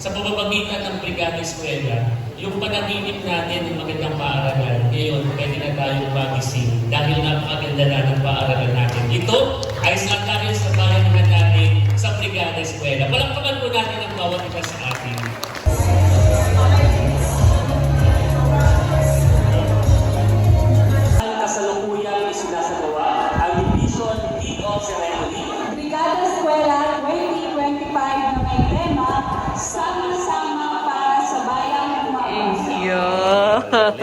Sa pamamagitan ng Brigada Eskwela, yung panaginip natin ng magandang paaralan, ngayon pwede na tayong magising dahil napakaganda na ng paaralan natin. Ito ay sa dahil sa bayanihan natin sa Brigada Eskwela. Palakpakan po natin ang bawat isa sa atin. Hello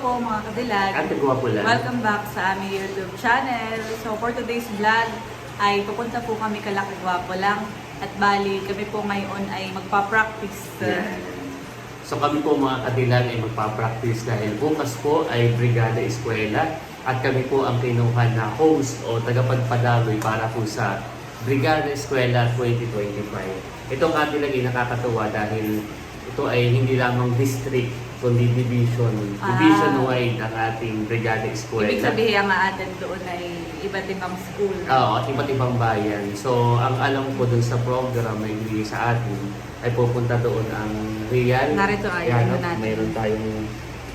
po mga kadilag. Ate Guwapo lang. Welcome back sa aming YouTube channel. So for today's vlog ay pupunta po kami kalaki gwapo lang at bali kami po ngayon ay magpa-practice. Yan. So kami po mga kadilag ay magpa-practice dahil bukas po ay Brigada Eskwela at kami po ang kinuha na host o tagapagpadaloy para po sa Brigada Eskwela 2025. Itong kadilag ay nakakatuwa dahil ito ay hindi lamang district kundi division, Ah. division-wide ang ating Brigada Eskwela. Ibig sabihin ang atin doon ay iba't ibang school. Oo, at iba't ibang bayan. So, ang alam ko dun sa program ibigay sa atin ay pupunta doon ang Real. Narito ay, Yan, ano at natin. Mayroon tayong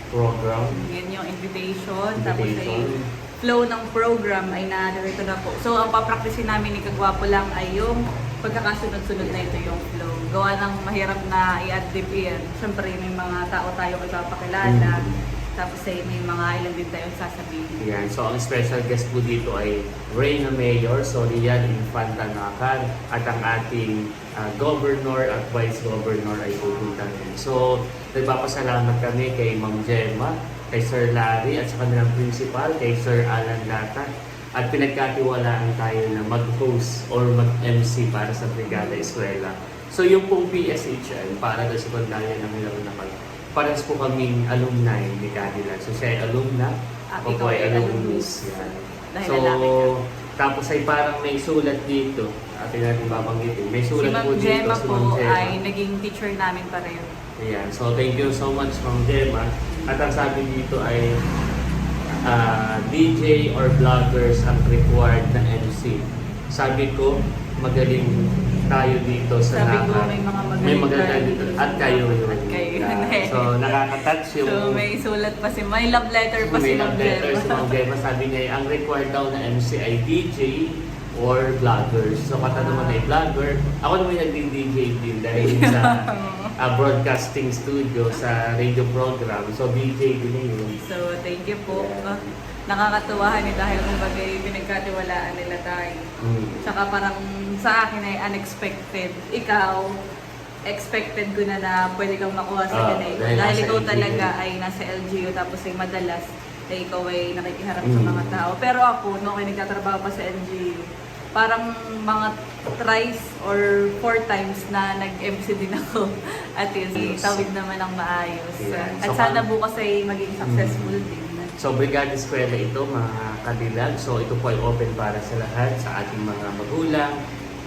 program. Yan yung invitation. Tapos ay Invitation. flow ng program ay narito na po. So ang papracticein namin ni Kagwapo lang ay yung pagkakasunod-sunod na ito yung flow. Gawa ng mahirap na i-adlib yan. Siyempre may mga tao tayong ipapakilala. Mm. Tapos ay may mga ilan din tayong sasabihin. Yan. So, ang special guest po dito ay Reyna Mayor, so Rian Infanta Nakan, at ang ating ah, Governor at Vice Governor ay pupunta rin. So, nagpapasalamat kami kay Ma'am Gemma, kay Sir Larry, at sa kanilang principal, kay Sir Alan Lata, at pinagkatiwalaan tayo na mag-host or mag-MC para sa Brigada Eskwela. So, yung pong PSHL, para sa sekundarya ng Milaw naman, parehas po kaming alumni ni Cadillac. So, siya ay alumna, Ah, ako po ikaw ay ay alumnus. alumnus. Yan. Dahil so, lalaki ka. tapos ay parang may sulat dito. Atin natin babanggitin. May Si sulat Ma'am po dito. Gemma si po Ma'am Gemma. ay naging teacher namin pareho. Ayan. So, thank you so much, Ma'am Gemma. At ang sabi dito ay ah, DJ or vloggers ang required na MC. Sabi ko, magaling tayo dito sa Sabi ko, may mga May tayo dito. At kayo yun. At kayo yun Yeah. So, nakaka-touch yung... So may sulat pa si, may love letter pa si May Ma'am love letter si Ma'am Gemma. Sabi niya, ang required daw na MC ay DJ or vloggers. So, kata naman ay vlogger. Ako naman yung DJ din dahil sa ah, broadcasting studio sa radio program. So, DJ din yun. So, thank you po. Ah, nakakatuwahan eh dahil kumbaga pinagkatiwalaan nila tayo. Mm. Tsaka parang sa akin ay unexpected. Ikaw, expected ko na na pwede kang makuha sa ganito. dahil Dahil ikaw LGU. talaga ay nasa LGU tapos ay madalas ay ikaw ay nakikiharap sa Mm. mga tao. Pero ako, nung ako ay nagtatrabaho pa sa LGU, parang mga thrice or four times na nag-MC din ako. At least, Yes. tawid naman ng maayos. Yeah. At So, sana bukas ay maging successful Mm. din. So, Brigada Eskwela ito, mga kadilag. So, ito po ay open para sa lahat, sa ating mga magulang,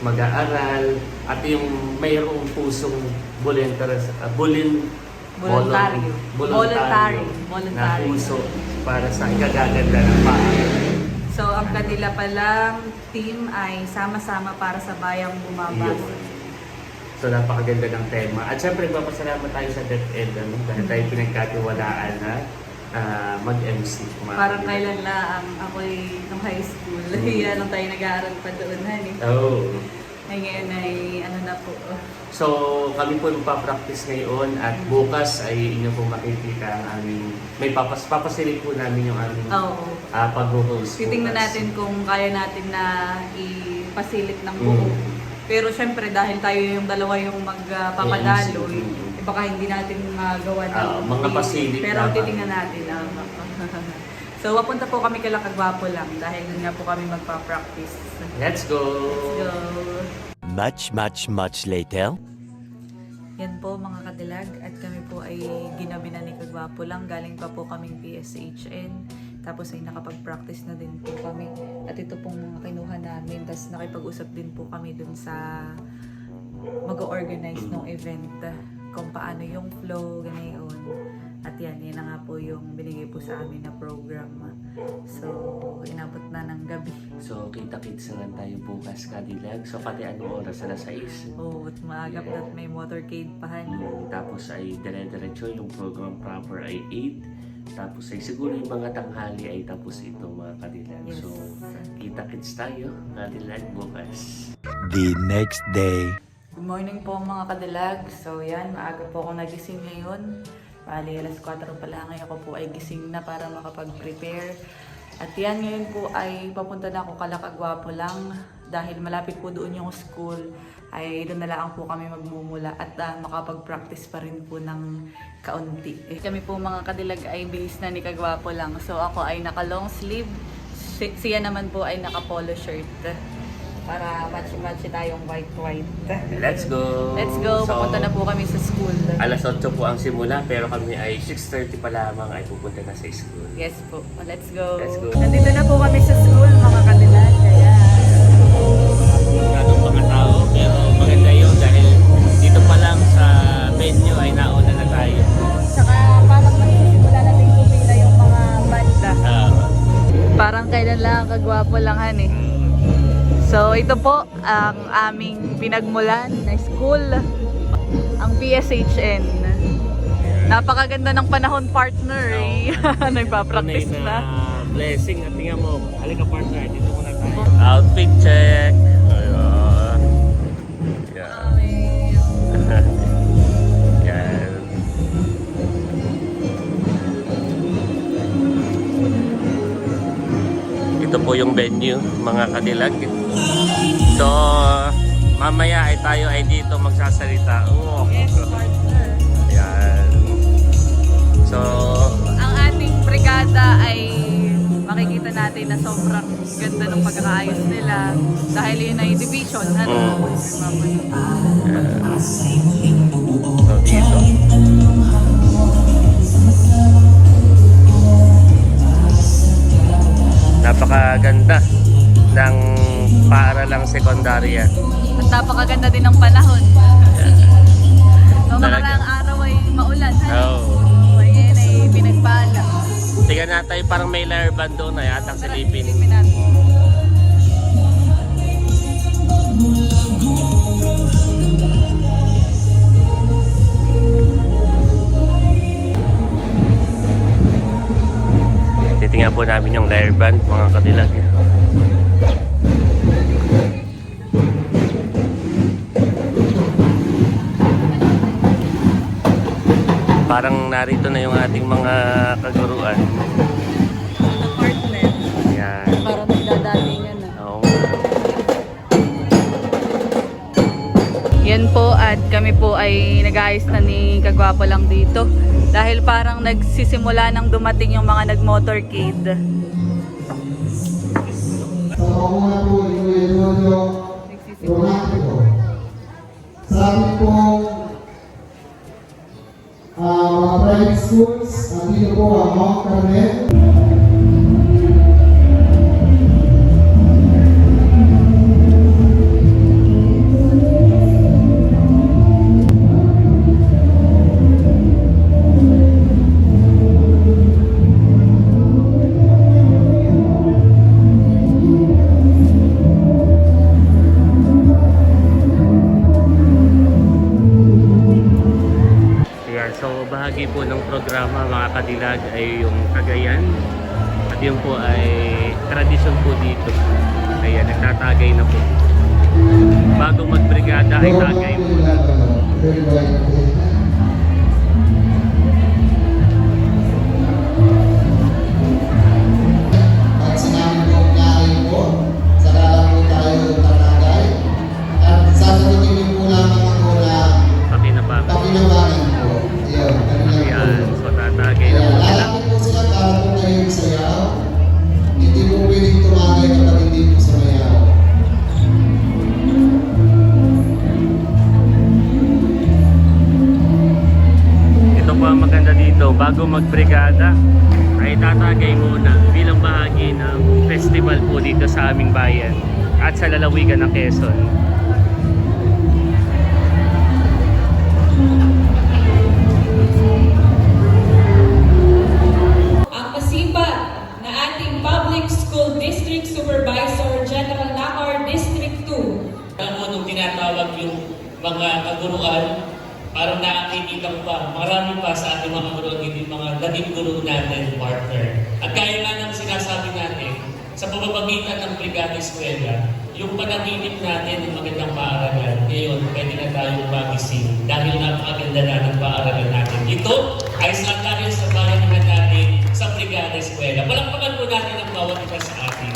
mag-aaral, at yung mayroong pusong voluntary, uh, bulin, Voluntaryo. voluntaryo, Voluntary. na puso para sa ikagaganda ng paaralan. So, ang kanila palang team ay sama-sama para sa bayang bumabas. Yun. So, napakaganda ng tema. At syempre, papasalamat tayo sa DepEd ano, dahil tayo pinagkatiwalaan na ah, mag-MC. Parang kailan lang ako'y nung high school. Mm. Yan lang tayo nag-aaral pa doon. Honey. Oh. Ay ngayon ay ano na po. So, kami po magpa-practice ngayon at Mm. bukas ay inyo po makikita ang aming, may papas, papasilip po namin yung aming Oo. ah, pag-host Titingnan bukas. natin kung kaya natin na ipasilip ng buo. Mm. Pero syempre dahil tayo yung dalawa yung magpapadaloy, Mm. eh, baka hindi natin magawa ng Ah, mga pasilip Pero titingnan natin. ah. so, wapunta po kami kala Kagwapo lang dahil doon nga po kami magpa-practice. Let's go! Let's go! Much, much, much later. Yan po mga kadilag at kami po ay ginabi na ni Kagwapo lang. Galing pa po kaming PSHN. Tapos ay nakapag-practice na din po kami. At ito pong mga kinuha namin. Tapos nakipag-usap din po kami dun sa mag-organize ng event. kung paano yung flow, ganayon. At yan, yan na nga po yung binigay po sa amin na program. So, inabot na ng gabi. So, kita-kits na lang tayo bukas kadilag. So, pati ano oras na 6. Oh, at maagap at may motorcade pa han. Tapos ay dire-diretso yung program proper ay 8. Tapos ay siguro yung mga tanghali ay tapos ito mga kadilag. Yes. So, kita-kits tayo kadilag bukas. The next day. Good morning po mga kadilag. So yan, maaga po ako nagising ngayon. Bali, alas 4 pa lang ako po ay gising na para makapag-prepare. At yan, ngayon po ay papunta na ako kalakagwapo lang dahil malapit po doon yung school ay doon na lang po kami magmumula at ah, makapag-practice pa rin po ng kaunti. Eh, kami po mga kadilag ay bilis na ni Kagwapo lang. So ako ay naka long sleeve, si- siya naman po ay naka polo shirt para match-match tayong white-white. Let's go! Let's go. So, Pupunta na po kami sa school. Alas 8 po ang simula pero kami ay 6.30 pa lamang ay pupunta na sa school. Yes po. Let's go. Let's go. Nandito na po kami sa So ito po ang aming pinagmulan na school, ang PSHN. Napakaganda ng panahon partner eh. Nagpa-practice na. blessing at tingnan mo. Halika partner, dito muna tayo. Outfit check. Ayun. Ito po yung venue, mga kadilag. So, mamaya ay tayo ay dito magsasalita. Oh. Yes, partner. So, Ang ating brigada ay makikita natin na sobrang ganda ng pagkakaayos nila dahil yun ay division. Ano? Mm. Nagpapalit. so dito. Napakaganda ng paaralang sekundarya. At napakaganda din ng panahon. Noong nakaraang araw ay maulan. Oo. Oh. Ayan ay pinagpala. Tingnan natin parang may layer band doon na yatang silipin. Silipin natin. Titingnan po namin yung layer band, mga kadilag. Parang narito na yung ating mga kaguruan. Mga partner. Yan. Parang nagdadatingan na. Oo. Yan po at kami po ay nag-ayos na ni Kagwapo lang dito. Dahil parang nagsisimula nang dumating yung mga nag-motorcade. Sa mga po ito yung Nagsisimula. Schools, andito po ang kadilag ay yung Cagayan. At yun po ay tradisyon po dito. Ayan, nagtatagay na po. Bago magbrigada ay tagay muna. bago magbrigada ay tatagay muna bilang bahagi ng festival po dito sa aming bayan at sa lalawigan ng Quezon. Ang pasipat na ating Public School District Supervisor General Nakar District 2. Ano nung tinatawag yung mga kaguruan, parang nakakikita ko pa, marami pa sa ating mga naging guru natin, partner. At kaya nga ng sinasabi natin, sa pamamagitan ng Brigada Eskwela, yung panaginip natin ng magandang paaralan, ngayon pwede na tayong magising dahil napakaganda na ng paaralan natin. Ito ay sa dahil sa bayanihan natin sa Brigada Eskwela. Palakpakan po natin ang bawat isa sa atin.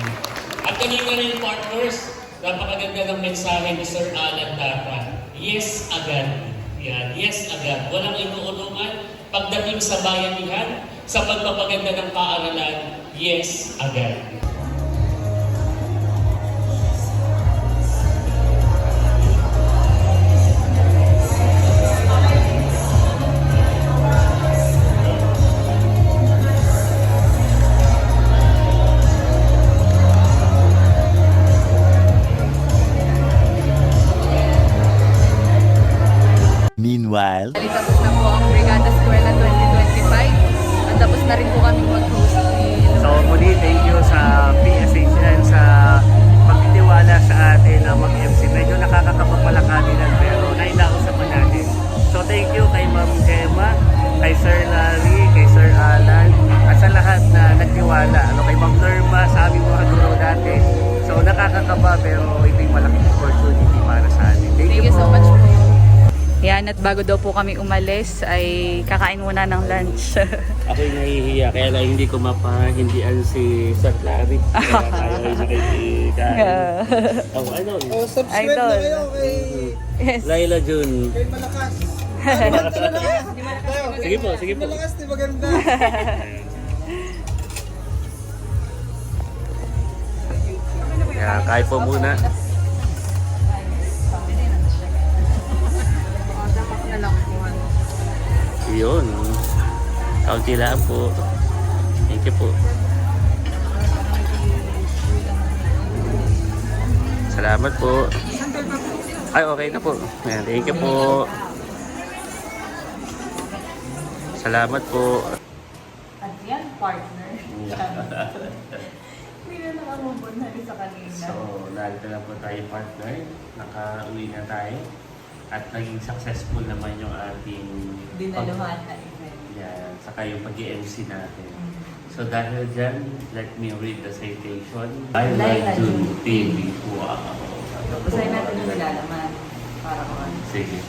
At kanina rin partners, napakaganda ng mensahe ni Sir Alan Tata. Yes agad. Yan, yes agad. Walang inuulungan. Pagdating sa bayanihan, sa pagpapaganda ng paaralan, yes agad. Sa aming mga guro dati. So nakakakaba pero ito yung malaking opportunity para sa atin. Thank, Thank you so much po. Yan, at bago daw po kami umalis, ay kakain muna ng lunch. Ako'y nahihiya, kaya lang hindi ko mapahindian si Sir Larry. Kaya tayo ay nakikikain. Oh, ano? Oh, subscribe Idol. na kayo kay, yes. Laila Jun. kay Malakas. Lang. Sige po, sige po. Malakas, di maganda. Yeah, kain po muna. Yun. Kaunti lang po. Thank you po. Salamat po. Ay, okay na po. Ayan, thank you po. Salamat po. At yan, partner. Hindi na nakamubon na rin sa kanina. So, narito na po tayo partner. Nakauwi na tayo. At naging successful naman yung ating Dinaluhan na event. Yan, saka yung pag-MC natin. So dahil dyan, let me read the citation. I like to June. TV. Wow. Basahin natin yung nilalaman. Para ko. Sige.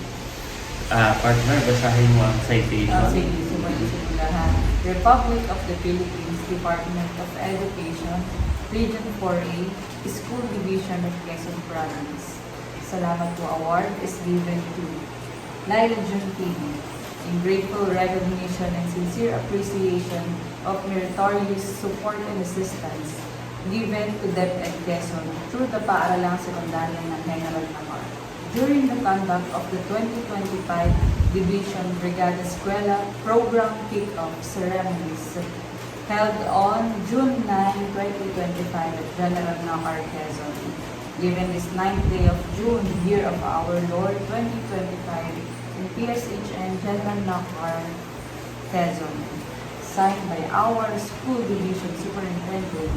Ah, partner, basahin mo ang citation. Uh, sige, sumulahan. Republic of the Philippines, Department of Education, Region 4A, School Division of Quezon Province. Salamat po award is given to Laila Jun in grateful recognition and sincere appreciation of meritorious support and assistance given to DepEd Quezon through the Paaralang Sekundarya ng General Namar. During the conduct of the 2025 Division Brigada Escuela Program Kick-Off Ceremonies held on June 9, 2025 at General Nakar, Quezon. Given this ninth day of June, year of our Lord 2025, in PSHN General Nakar, Quezon. Signed by our school division superintendent,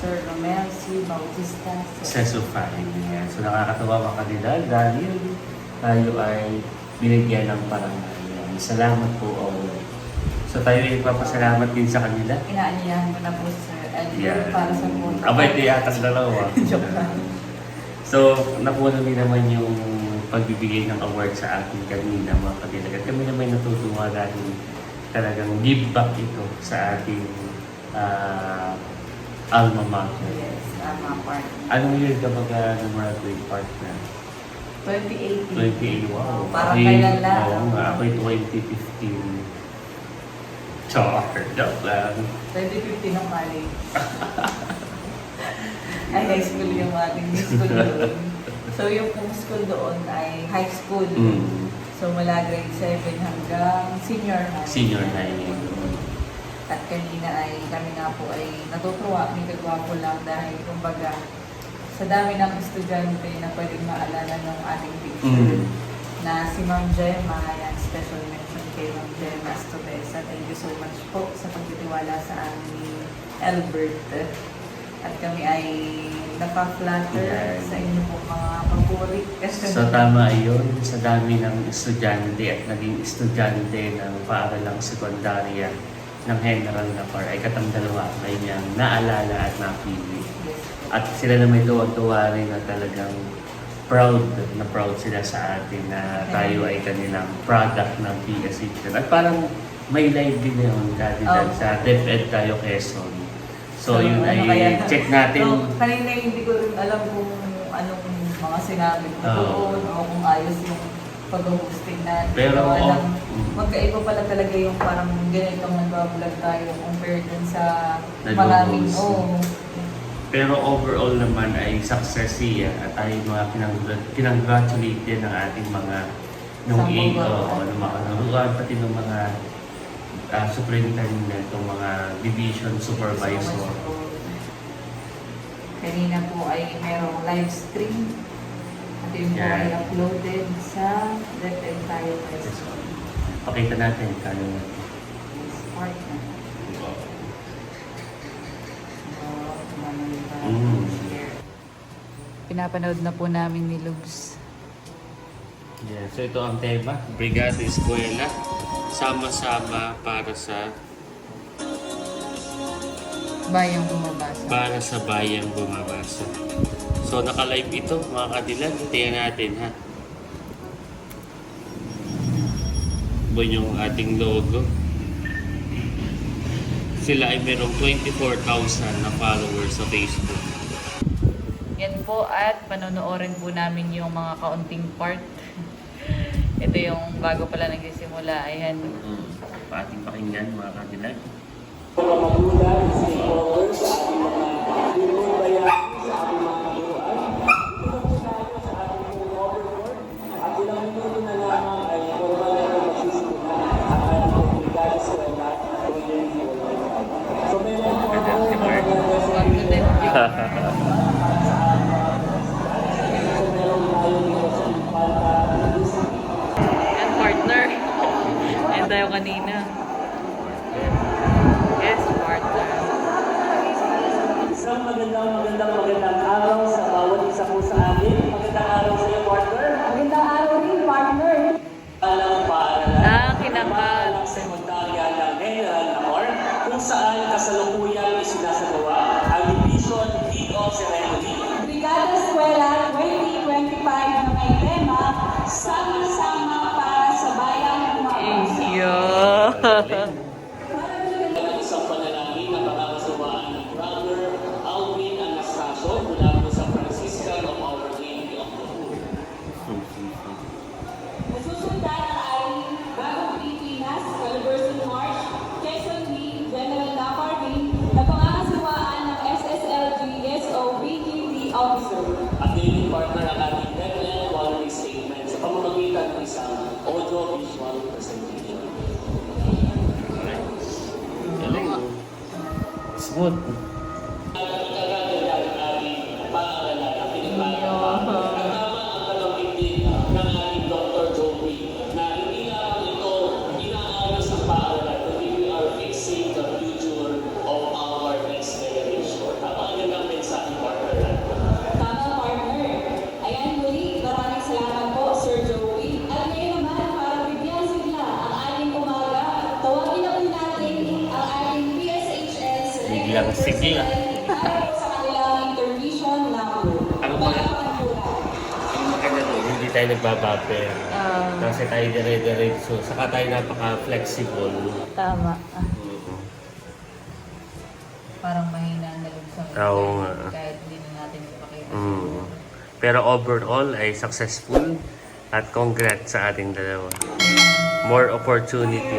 Sir Romel C. Bautista. Sesufying. Yan. So nakakatawa mga kanila dahil tayo ay binigyan ng parangal. Salamat po all. So tayo ay papasalamat din sa kanila. Inaanyahan ko na po si Sir Edgar Yan. para sa punto. Abay, di atas. Joke lang. So, nakuha namin naman yung pagbibigay ng award sa atin kanina mga kadilag. At kami naman natutuwa dahil talagang give back ito sa ating ah, alma mater. Yes, tama partner. Anong year ka mag-graduate partner? 2018. 28, wow. Parang Ako'y- kailan lang. Oo nga, ako'y 2015. Char, joke lang. 2015 ng college. ay, high school yung ating school doon. So, yung pong school doon ay high school. Mm. So, mula grade 7 hanggang senior high. Senior high. At kanina ay kami nga po ay natutuwa, may kagwapo lang dahil kumbaga sa dami ng estudyante na pwedeng maalala ng ating picture Mm. na si Ma'am Gemma, yan, special mention kay Ma'am Gemma Estobesa. Thank you so much po sa pagtitiwala sa amin ni Albert. At kami ay napa-flatter Yan. sa inyo po mga papuri. So tama yun, sa dami ng estudyante at naging estudyante ng paaralang sekundarya ng General Napar ay katang dalawa ang kanyang naalala at napili. At sila na may tuwag-tuwa rin na talagang proud na proud sila sa atin na tayo ay kanilang product ng PSH. At parang may live din yun dati Oh. sa DepEd tayo Quezon. So, yun ano ay kaya- check natin. So, kanina hindi ko rin alam kung anong mga sinabi ko Oo. doon o kung ayos yung pag-hosting natin. Pero, Gawa ng- mm. magkaiba pala talaga yung parang ganitong nag-vlog tayo compared dun sa maraming, oo. Pero overall naman ay success siya at tayo mga pinang-congratulate din ng ating mga nung ego, o ng mga narugan, pati ng mga uh, superintendent, ng mga division supervisor. Kanina po ay merong live stream. At yun po Yan. ay uploaded sa DepEd tayo Quezon. Pakita natin kano Smart na. Mm. Pinapanood na po namin ni Lubs. Yeah, so ito ang tema, Brigada Eskwela, sama-sama para sa Bayang bumabasa. para sa bayang bumabasa. So naka-live ito mga kadilag, tingnan natin ha. Yun yung ating logo. Sila ay merong 24,000 na followers sa Facebook. Po at panonoodin po namin yung mga kaunting part. Ito yung bago pala nagsisimula. Ayan. Mm. Ating pakinggan mga kadilag. mga magulang, sa ating mga Week, na pangangasiwaan ng SSLG SO BGT Officer. At daily partner ang ating DepEd Quality Statement sa pamamagitan ng isang audio-visual presentation. Galing. Smooth. Para sa kanilang intermission number. Ano ba? Ang maganda doon, hindi tayo nagbabaper. Ah, Kasi tayo dire-diretso. Saka tayo napaka-flexible. tama. Ah, Mm. parang mahina na loob sa Oo nga. Kahit hindi na natin ipakita. Mm. Pero overall ay successful at congrats sa ating dalawa. More opportunity.